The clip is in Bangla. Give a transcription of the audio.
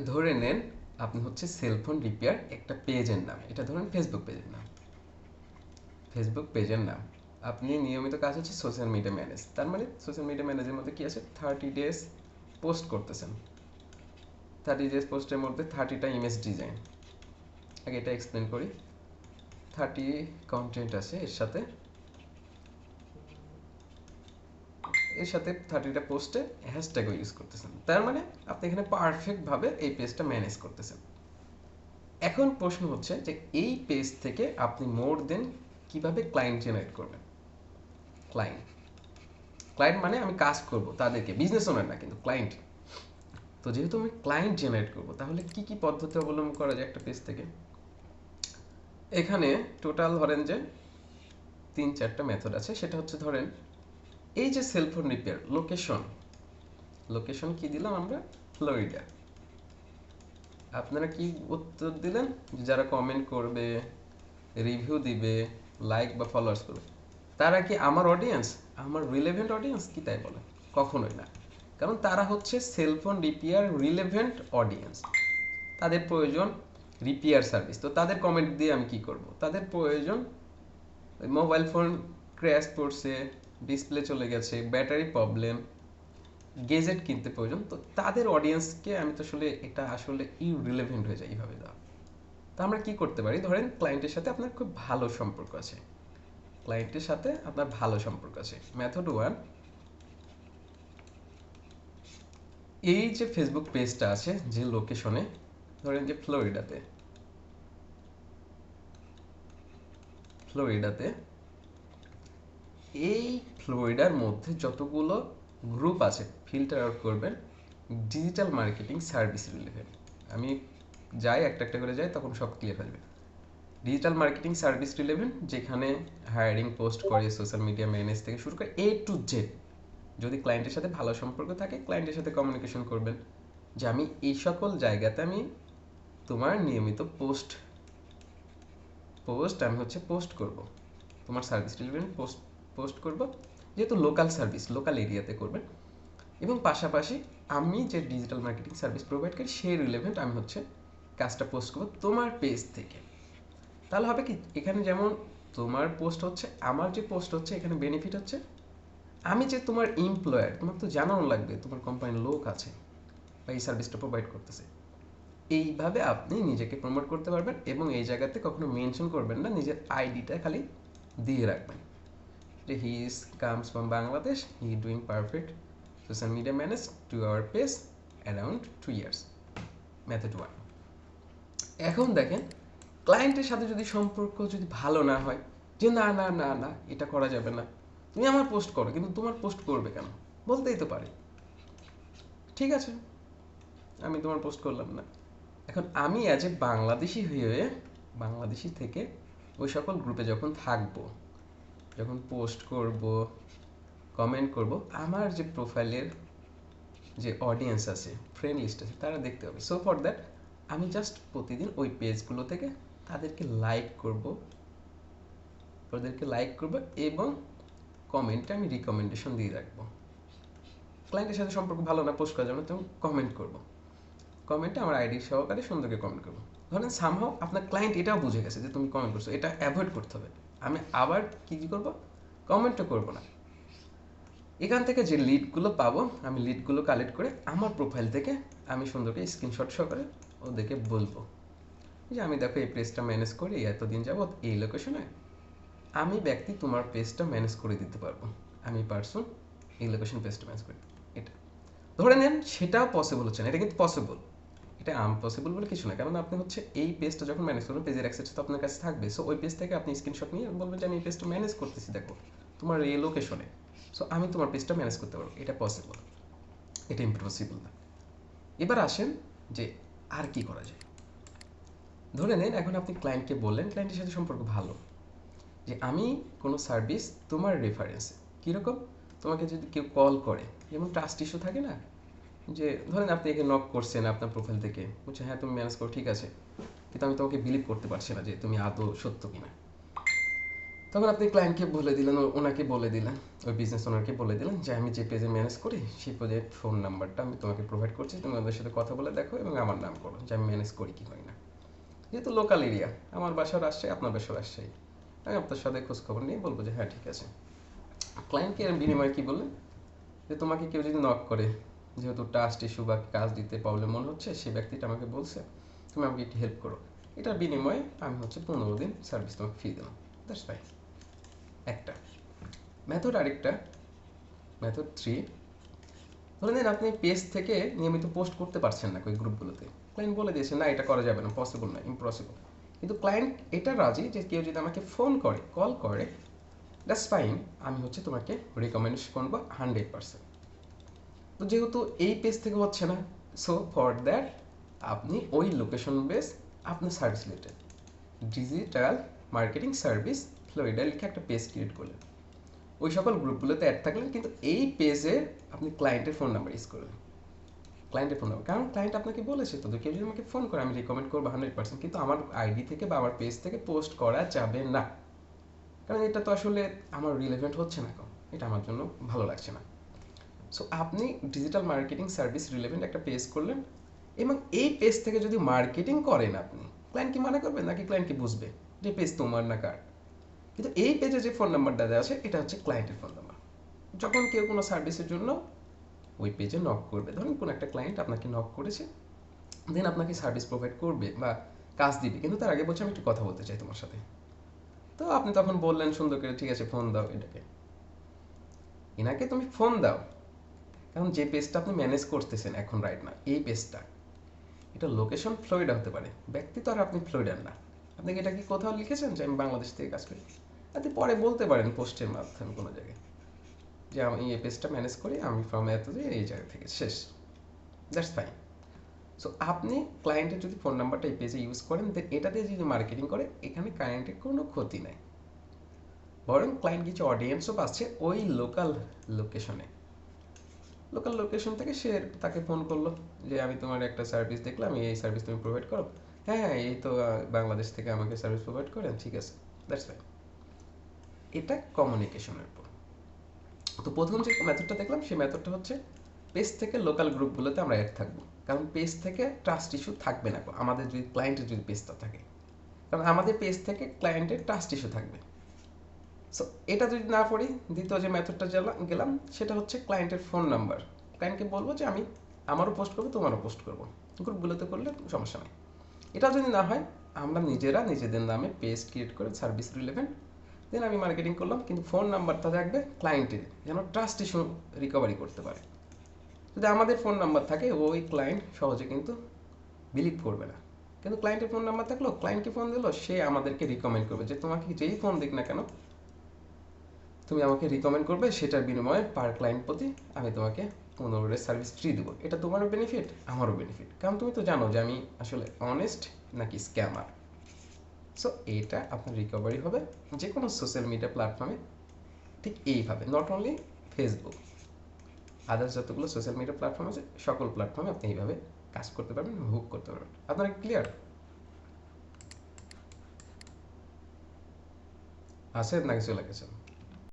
ধরে নেন আপনি হচ্ছে সেলফোন রিপেয়ার একটা পেজের নাম। এটা ধরেন ফেসবুক পেজের নাম। ফেসবুক পেজের নাম। আপনি নিয়মিত কাজ হচ্ছে সোশ্যাল মিডিয়া ম্যানেজ তার মানে সোশ্যাল মিডিয়া ম্যানেজের মধ্যে কি আছে? থার্টি ডেজ পোস্ট করতেছেন। থার্টি ডেজ পোস্টের মধ্যে থার্টিটা ইমেজ ডিজাইন আগে এটা এক্সপ্লেন করি। থার্টি কন্টেন্ট আছে এর সাথে। এর সাথে থার্টিটা পোস্টে হ্যাশট্যাগও ইউজ করতেছেন। তার মানে আপনি এখানে পারফেক্টভাবে এই পেজটা ম্যানেজ করতেছেন। এখন প্রশ্ন হচ্ছে যে এই পেজ থেকে আপনি মোর দেন কীভাবে ক্লায়েন্ট জেনারেট করবেন? ক্লায়েন্ট ক্লায়েন্ট মানে আমি কাজ করব তাদেরকে বিজনেস ওনার না কিন্তু ক্লায়েন্ট তো যেহেতু আমি ক্লায়েন্ট জেনারেট করব, তাহলে কি কি পদ্ধতি অবলম্বন করা যায় একটা পেজ থেকে? এখানে টোটাল ধরেন যে তিন চারটা মেথড আছে। সেটা হচ্ছে ধরেন এই যে সেলফোন রিপেয়ার লোকেশন লোকেশন কি দিলাম আমরা? ফ্লোরিডা আপনারা কি উত্তর দিলেন? যারা কমেন্ট করবে রিভিউ দিবে লাইক বা ফলোয়ার্স করবে, তারা কি আমার অডিয়েন্স আমার রিলেভেন্ট অডিয়েন্স কি তাই বলে? কখনোই না। কারণ তারা হচ্ছে সেলফোন রিপেয়ার রিলেভেন্ট অডিয়েন্স তাদের প্রয়োজন রিপেয়ার সার্ভিস তো তাদের কমেন্ট দিয়ে আমি কি করব? তাদের প্রয়োজন মোবাইল ফোন ক্র্যাশ পড়ছে ডিসপ্লে চলে গেছে ব্যাটারি প্রবলেম গেজেট কিনতে প্রয়োজন। তো তাদের অডিয়েন্সকে আমি তো আসলে এটা আসলে ইরিলেভেন্ট হয়ে যায় এইভাবে দেওয়া। তো আমরা কি করতে পারি? ধরেন ক্লায়েন্টের সাথে আপনার খুব ভালো সম্পর্ক আছে। ক্লায়েন্টের সাথে আপনার ভালো সম্পর্ক আছে। মেথড ওয়ান এই যে ফেসবুক পেজটা আছে, যে লোকেশনে ধরেন যে ফ্লোরিডাতে ফ্লোরিডাতে এই ফ্লোরিডার মধ্যে যতগুলো গ্রুপ আছে ফিল্টার আউট করবেন ডিজিটাল মার্কেটিং সার্ভিস রিলেভেন্ট আমি যাই, একটা একটা করে যাই, তখন সব ক্লিয়ার হয়ে যাবে। ডিজিটাল মার্কেটিং সার্ভিস রিলেভেন্ট যেখানে হায়ারিং পোস্ট করে সোশ্যাল মিডিয়া ম্যানেজ থেকে শুরু করে এ টু জেড যদি ক্লায়েন্টের সাথে ভালো সম্পর্ক থাকে ক্লায়েন্টের সাথে কমিউনিকেশন করবেন। যে আমি এই সকল জায়গাতে আমি তোমার নিয়মিত পোস্ট পোস্ট আমি হচ্ছে পোস্ট করব। তোমার সার্ভিস রিলেভেন্ট পোস্ট পোস্ট করব। যেহেতু লোকাল সার্ভিস লোকাল এরিয়াতে করবেন। এবং পাশাপাশি আমি যে ডিজিটাল মার্কেটিং সার্ভিস প্রোভাইড করি, সেই রিলেভেন্ট আমি হচ্ছে কাজটা পোস্ট করব তোমার পেজ থেকে। তাহলে হবে কি, এখানে যেমন তোমার পোস্ট হচ্ছে, আমার যে পোস্ট হচ্ছে, এখানে বেনিফিট হচ্ছে। আমি যে তোমার এমপ্লয়ার তোমার তো জানানো লাগবে, তোমার কোম্পানির লোক আছে বা এই সার্ভিসটা প্রোভাইড করতেছে। এইভাবে আপনি নিজেকে প্রমোট করতে পারবেন এবং এই জায়গাতে কখনো মেনশন করবেন না, নিজের আইডিটা খালি দিয়ে রাখবেন। He is comes from Bangladesh he doing perfect social media manage to our pace around two years method one এখন দেখেন ক্লায়েন্টের সাথে যদি সম্পর্ক যদি ভালো না হয়, যে না না না না, এটা করা যাবে না। তুমি আমার পোস্ট করো, কিন্তু তোমার পোস্ট করবে কেন? বলতেই তো পারে। ঠিক আছে, আমি তোমার পোস্ট করলাম না। এখন আমি অ্যাজ এ বাংলাদেশি হয়ে, বাংলাদেশি থেকে ওই সকল গ্রুপে যখন থাকব যখন পোস্ট করব কমেন্ট করব, আমার যে প্রোফাইলের যে অডিয়েন্স আছে ফ্রেন্ড লিস্ট আছে, তারা দেখতে হবে। সো ফর দ্যাট আমি জাস্ট প্রতিদিন ওই পেজগুলো থেকে তাদেরকে লাইক করব ওদেরকে লাইক করব এবং কমেন্টে আমি রিকমেন্ডেশন দিয়ে রাখব। ক্লায়েন্টের সাথে সম্পর্ক ভালো না পোস্ট করার জন্য তখন কমেন্ট করব। কমেন্টে আমার আইডি সহকারে সুন্দরকে কমেন্ট করব। ধরেন সামহাও আপনার ক্লায়েন্ট এটাও বুঝে গেছে যে তুমি কমেন্ট করছ, এটা অ্যাভয়েড করতে হবে। আমি আবার কী কী করব? কমেন্টও করব না। এখান থেকে যে লিডগুলো পাবো, আমি লিডগুলো কালেক্ট করে আমার প্রোফাইল থেকে আমি সুন্দর সুন্দরকে স্ক্রিনশট সহকারে ওদেরকে বলব। যে আমি দেখো এই পেজটা ম্যানেজ করি, এতদিন যাবৎ এই লোকেশনে আমি ব্যক্তি তোমার পেজটা ম্যানেজ করে দিতে পারব। আমি পারসন এই লোকেশন পেজটা ম্যানেজ করি এটা। ধরে নেন সেটাও পসিবল হচ্ছে না, এটা কিন্তু পসিবল এটা আনপসিবল বলে কিছু না। কারণ আপনি হচ্ছে এই পেজটা যখন ম্যানেজ করবেন পেজের অ্যাক্সেস তো আপনার কাছে থাকবে। সো ওই পেজ থেকে আপনি স্ক্রিনশট নিয়ে বলবেন যে, আমি এই পেজটা ম্যানেজ করতেছি, দেখো। তোমার এই লোকেশনে সো আমি তোমার পেজটা ম্যানেজ করতে পারব। এটা পসিবল এটা ইম্পসিবল না। এবার আসেন যে, আর কি করা যায়? ধরে নেন, এখন আপনি ক্লায়েন্টকে বললেন ক্লায়েন্টের সাথে সম্পর্ক ভালো। যে, আমি কোনো সার্ভিস তোমার রেফারেন্সে কীরকম? তোমাকে যদি কেউ কল করে, যেমন ট্রাস্ট ইস্যু থাকে না যে, ধরেন আপনি একে নক করছেন আপনার প্রোফাইল থেকে। বলছে হ্যাঁ তুমি ম্যানেজ করো, ঠিক আছে। কিন্তু আমি তোমাকে বিলিভ করতে পারছি না যে, তুমি আদৌ সত্য কিনা। তখন আপনি ক্লায়েন্টকে বলে দিলেন ওনাকে বলে দিলেন, ওই বিজনেস ওনারকে বলে দিলেন যে, আমি যে পেজে ম্যানেজ করি, সেই পেজের ফোন নাম্বারটা আমি তোমাকে প্রোভাইড করছি। তুমি ওদের সাথে কথা বলে দেখো এবং আমার নাম করো যে, আমি ম্যানেজ করি কি হয় না। যেহেতু লোকাল এরিয়া আমার বাসা রাজশাহী, আপনার বাসা রাজশাহী। আমি আপনার সাথে খোঁজ খবর নিয়ে বলব যে হ্যাঁ ঠিক আছে। ক্লায়েন্টকে বিনিময়ে কি বললেন? যে, তোমাকে কেউ যদি নক করে যেহেতু টাস্ট ইস্যু বা কাজ দিতে প্রবলেম মনে হচ্ছে সেই ব্যক্তিটা আমাকে বলছে, তুমি আমাকে একটু হেল্প করো। এটার বিনিময়ে আমি হচ্ছে পনেরো দিন সার্ভিস তোমাকে ফ্রি দিলাম। দ্যাটস ফাইন একটা। মেথড আরেকটা। মেথড থ্রি ধরে নিন আপনি পেজ থেকে নিয়মিত পোস্ট করতে পারছেন না ওই গ্রুপগুলোতে ক্লায়েন্ট বলে দিয়েছে, না, এটা করা যাবে না পসিবল না ইম্পসিবল কিন্তু ক্লায়েন্ট এটা রাজি যে কেউ যদি আমাকে ফোন করে কল করে দ্যাটস ফাইন আমি হচ্ছে তোমাকে রিকমেন্ডেশন করব হান্ড্রেড পার্সেন্ট তো যেহেতু এই পেজ থেকে হচ্ছে না সো ফর দ্যাট আপনি ওই লোকেশন বেস আপনার service related digital marketing service Florida লিখে একটা পেজ ক্রিয়েট করলেন। ওই সকল গ্রুপগুলোতে অ্যাড থাকলেন, কিন্তু এই পেজে আপনি ক্লায়েন্টের ফোন নাম্বার ইউজ করলেন। ক্লায়েন্টের ফোন নাম্বার কারণ ক্লায়েন্ট আপনাকে বলেছে তো কেউ যদি আমাকে ফোন করে, আমি রিকমেন্ড করব হান্ড্রেড পার্সেন্ট কিন্তু আমার আইডি থেকে বা আমার পেজ থেকে পোস্ট করা যাবে না। কারণ এটা তো আসলে আমার রিলেভেন্ট হচ্ছে না এখন, এটা আমার জন্য ভালো লাগছে না। সো আপনি ডিজিটাল মার্কেটিং সার্ভিস রিলেভেন্ট একটা পেজ করলেন এবং এই পেজ থেকে যদি মার্কেটিং করেন আপনি ক্লায়েন্ট কি মনে করবে নাকি ক্লায়েন্ট কি বুঝবে যে পেজ তোমার না কার? কিন্তু এই পেজে যে ফোন নাম্বারটা দেওয়া আছে, এটা হচ্ছে ক্লায়েন্টের ফোন নাম্বার যখন কেউ কোনো সার্ভিসের জন্য ওই পেজে নক করবে, ধরুন কোনো একটা ক্লায়েন্ট আপনাকে নক করেছে দেন আপনাকে সার্ভিস প্রোভাইড করবে বা কাজ দিবে, কিন্তু তার আগে বলছে, আমি একটু কথা বলতে চাই তোমার সাথে। তো আপনি তখন বললেন, সুন্দর করে ঠিক আছে ফোন দাও এটাকে। এনাকে তুমি ফোন দাও। কারণ যে পেজটা আপনি ম্যানেজ করতেছেন এখন রাইট না এই পেজটা এটা লোকেশন ফ্লোরিডা হতে পারে। ব্যক্তি তো আর আপনি ফ্লোরিডার না। আপনি এটা কি কোথাও লিখেছেন যে আমি বাংলাদেশ থেকে কাজ করি? আপনি পরে বলতে পারেন পোস্টের মাধ্যমে কোনো জায়গায় যে আমি এই পেজটা ম্যানেজ করি, আমি ফ্রম এত যে এই জায়গা থেকে শেষ। দ্যাটস ফাইন সো আপনি ক্লায়েন্টের যদি ফোন নাম্বারটা এই পেজে ইউজ করেন দেন এটা দিয়ে যদি মার্কেটিং করে, এখানে ক্লায়েন্টের কোনো ক্ষতি নাই। বরং ক্লায়েন্ট কিছু অডিয়েন্সও পাচ্ছে ওই লোকাল লোকেশনে লোকাল লোকেশন থেকে সে তাকে ফোন করল যে, আমি তোমার একটা সার্ভিস দেখলাম, এই সার্ভিস তুমি প্রোভাইড করো। হ্যাঁ হ্যাঁ এই তো বাংলাদেশ থেকে আমাকে সার্ভিস প্রোভাইড করেন, ঠিক আছে দ্যাটস ফাইন এটা কমিউনিকেশনের পর তো প্রথম যে মেথডটা দেখলাম, সেই মেথডটা হচ্ছে পেজ থেকে লোকাল গ্রুপগুলোতে আমরা অ্যাড থাকব। কারণ পেজ থেকে ট্রাস্ট ইস্যু থাকবে না, আমাদের যদি ক্লায়েন্টের যদি পেজটা থাকে। কারণ আমাদের পেজ থেকে ক্লায়েন্টের ট্রাস্ট ইস্যু থাকবে। সো এটা যদি না পড়ি, দ্বিতীয় যে মেথডটা গেলাম, সেটা হচ্ছে ক্লায়েন্টের ফোন নাম্বার ক্লায়েন্টকে বলব যে আমি আমারও পোস্ট করব, তোমারও পোস্ট করব। গ্রুপগুলোতে করলে সমস্যা নেই। এটা যদি না হয়, আমরা নিজেরা নিজেদের নামে পেজ ক্রিয়েট করে সার্ভিস রিলেভেন্ট দেন আমি মার্কেটিং করলাম, কিন্তু ফোন নাম্বারটা থাকবে ক্লায়েন্টের যেন ট্রাস্ট ইস্যু রিকভারি করতে পারে। যদি আমাদের ফোন নাম্বার থাকে, ওই ক্লায়েন্ট সহজে কিন্তু বিলিভ করবে না। কিন্তু ক্লায়েন্টের ফোন নাম্বার থাকল ক্লায়েন্টকে ফোন দিলো, সে আমাদেরকে রিকমেন্ড করবে যে তোমাকে যেই ফোন দিক না কেন তুমি আমাকে রিকমেন্ড করবে সেটার বিনিময়ে পার ক্লায়েন্ট প্রতি আমি তোমাকে পনেরো ডের সার্ভিস ফ্রি দেবো। এটা তোমারও বেনিফিট আমারও বেনিফিট কারণ তুমি তো জানো যে আমি আসলে অনেস্ট নাকি স্ক্যামার সো এটা আপনার রিকভারি হবে যে কোনো সোশ্যাল মিডিয়া প্ল্যাটফর্মে ঠিক এইভাবে নট অনলি ফেসবুক আদার্স যতগুলো সোশ্যাল মিডিয়া প্ল্যাটফর্ম আছে, সকল প্ল্যাটফর্মে আপনি এইভাবে কাজ করতে পারবেন হুক করতে পারবেন। আপনারা ক্লিয়ার আছে নাকি চলে গেছেন